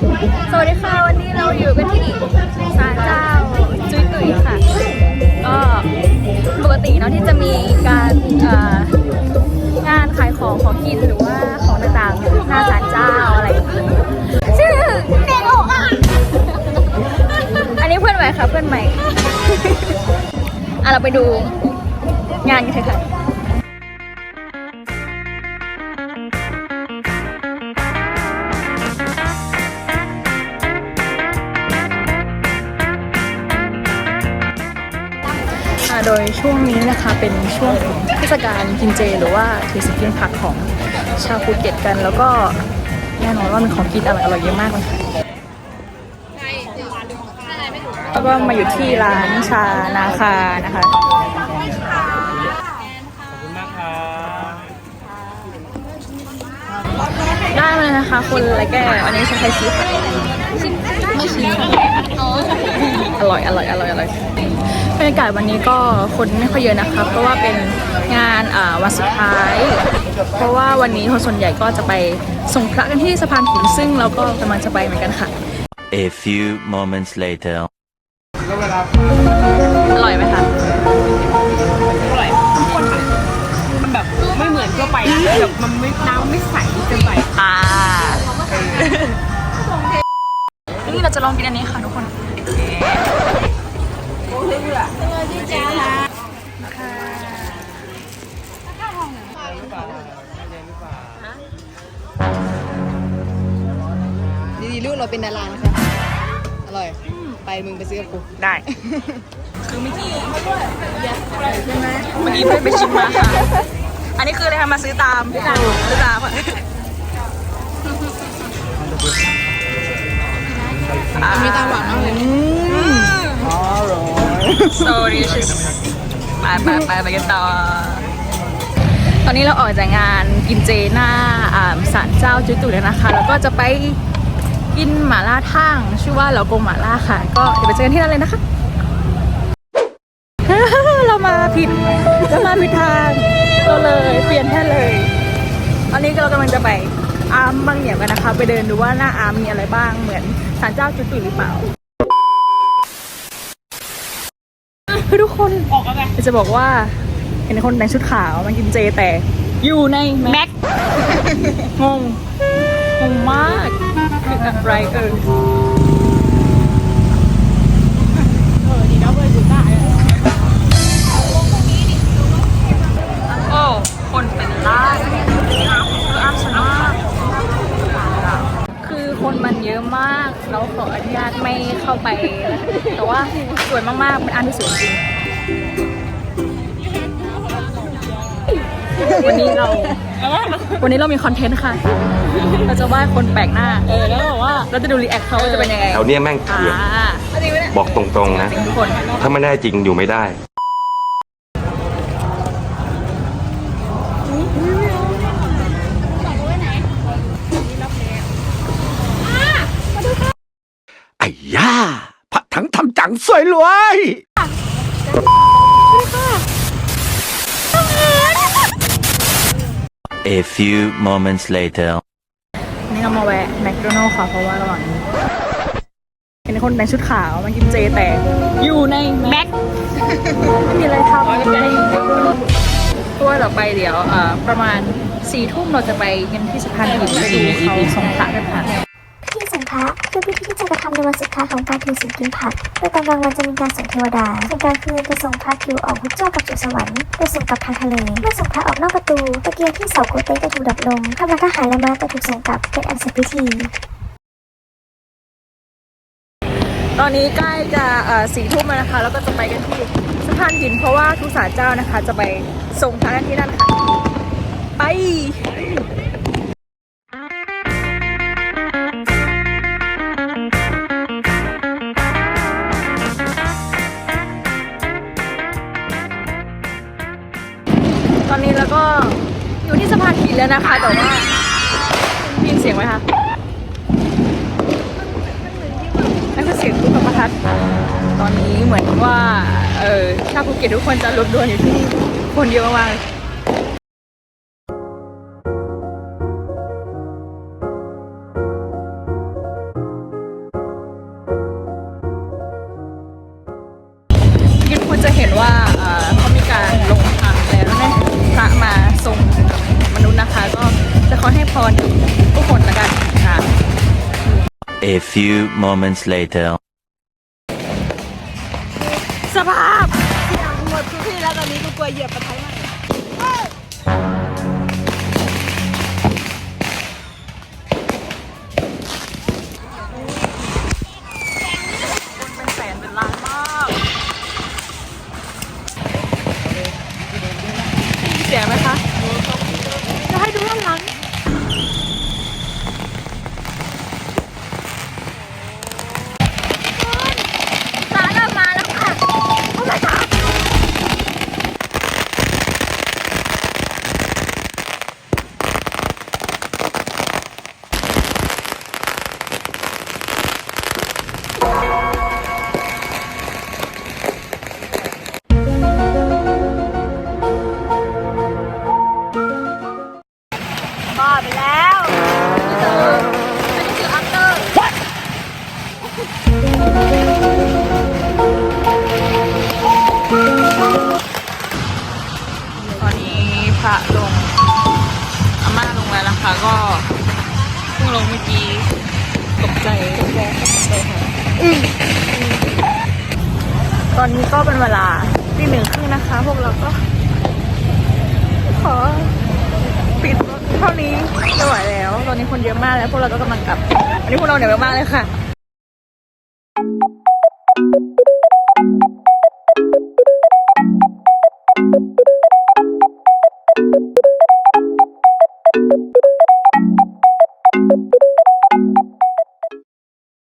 สวัสดีค่ะ วันนี้เราอยู่กันที่ศาลเจ้าจุ้ยตุ๋ยค่ะ ก็ปกติเนาะที่จะมีการงานขายของของกินหรือว่าของต่างๆหน้าศาลเจ้าอะไรชื่อเด็กอกอะอันนี้เพื่อนใหม่ค่ะเพื่อนใหม่อะเราไปดูงานกันเถอะค่ะ ดยช่วงนี้นะคะเป็นช่วงของเทศกาลกินเจ หรือว่าถือสินกินผักของชาวภูเก็ตกัน แล้วก็แน่นอนว่ามีของกินอร่อยอร่อยๆเยอะมากเลยค่ะแล้วก็มาอยู่ที่ร้านชานาคานะคะขอบคุณมากครับได้มาเลยนะคะคนละแก้วอันนี้ชาไทยซีค่ะไม่ชิมอร่อยอร่อยอร่อยอร่อย บรรยากาศวันนี้ก็คนไม่ค่อยเยอะนะคะเพราะว่าเป็นงานอ่าวันสุดท้าย เพราะว่าวันนี้คนส่วนใหญ่ก็จะไปส่งพระกันที่สะพานหินซึ่งเราก็กำลังจะไปเหมือนกันค่ะ A few moments later. อร่อยไหมคะอร่อยข้นค่ะมันแบบไม่เหมือนทั่วไปนะแบบมันไม่น้ำไม่ใสเกินไปอ่านี่เราจะลองกินอันนี้ค่ะทุกคน เราเป็นดารานะคะ อร่อย ไปมึงไปซื้อกับกู ได้ คือเมื่อกี้เมื่อกี้เพื่อนไปชิมมาค่ะ อันนี้คืออะไรคะมาซื้อตามซื้อตามซื้อตามค่ะอ่ามีตาหวานมากเลย so delicious ไปไปไปไปกันต่อตอนนี้เราออกจากงานกินเจหน้าอ่าศาลเจ้าจุตุแล้วนะคะ แล้วก็จะไป กินหม่าล่าทั่งชื่อว่าเหลากงหม่าล่าค่ะ ก็เดี๋ยวไปเจอกันที่นั่นเลยนะคะ เรามาผิดเรามาผิดทางเราเลยเปลี่ยนแท่เลยตอนนี้เรากำลังจะไปอาร์มบางเหนียวกันนะคะ ไปเดินดูว่าหน้าอาร์มมีอะไรบ้างเหมือนศาลเจ้าจุตุหรือเปล่าทุกคนออกแล้วไงจะบอกว่าเห็นคนแต่งชุดขาวมันกินเจแต่อยู่ในแม็กงงงงมาก คืออะไรเออโอ้คนเป็นล้านคืออ้ำสนากคือคนมันเยอะมาก เราขออนุญาตไม่เข้าไป แต่ว่าสวยมากๆเป็นอันที่สวยจริง วันนี้เรา วันนี้เรามีคอนเทนต์ค่ะ เราจะว่าคนแปลกหน้า เออ แล้วบอกว่า เราจะดูรีแอคเขาว่าจะเป็นยังไงแถวเนี้ยแม่งอ่าเถื่อนบอกตรงๆนะเป็นคนถ้าไม่ได้จริงอยู่ไม่ได้ ไอ้ย่าพระถังทำจังสวยรวย A few moments later. นี่เรามาแวะแมคโดนัลล์ค่ะเพราะว่าระหว่างนี้เห็นคนแต่งชุดขาวมันกินเจแต่อยู่ในแม็กไม่มีอะไรทำตัวต่อไปเดี๋ยวประมาณสี่ทุ่มเราจะไปยังที่สะพานหินไปดูเขาสงขลากันค่ะ พิธีสังฆะคือพิธีที่จะกระทำในวันสุดท้ายของการถือศีลกินผักโดยตอนกลางวันจะมีการส่งเทวดาส่วนกลางคืนจะส่งพระคิวออกพุทธเจ้ากับจุสวรรค์โดยส่งกลับทางทะเล เมื่อส่งพระออกนอกประตูตะเกียงที่เสาโกเต้จะถูกดับลงกำลังทหารและม้าจะถูกส่งกลับเป็นอันเสร็จพิธี ตอนนี้ใกล้จะสี่ทุ่มแล้วนะคะ แล้วก็จะไปกันที่สะพานหิน เพราะว่าทุกสารเจ้านะคะ จะไปส่งพระกันที่นั่นค่ะ ไป แล้วนะคะแต่ว่าได้ยินเสียงไหมคะนั่นคือเสียงลูกประทัดตอนนี้เหมือนว่าเออชาวภูเก็ตทุกคนจะรวมตัวอยู่ที่นี่คนเยอะมาก ทุกคนละกันค่ะ A few moments later. ลงเมื่อกี้ตกใจตกใจค่ะตอนนี้ก็เป็นเวลาตีหนึ่งครึ่งนะคะ พวกเราก็ ขอปิดรถเท่านี้ไม่ไหวแล้ว ตอนนี้คนเยอะมากแล้ว พวกเราก็กำลังกลับวันนี้พวกเราเหนื่อยมากเลยค่ะ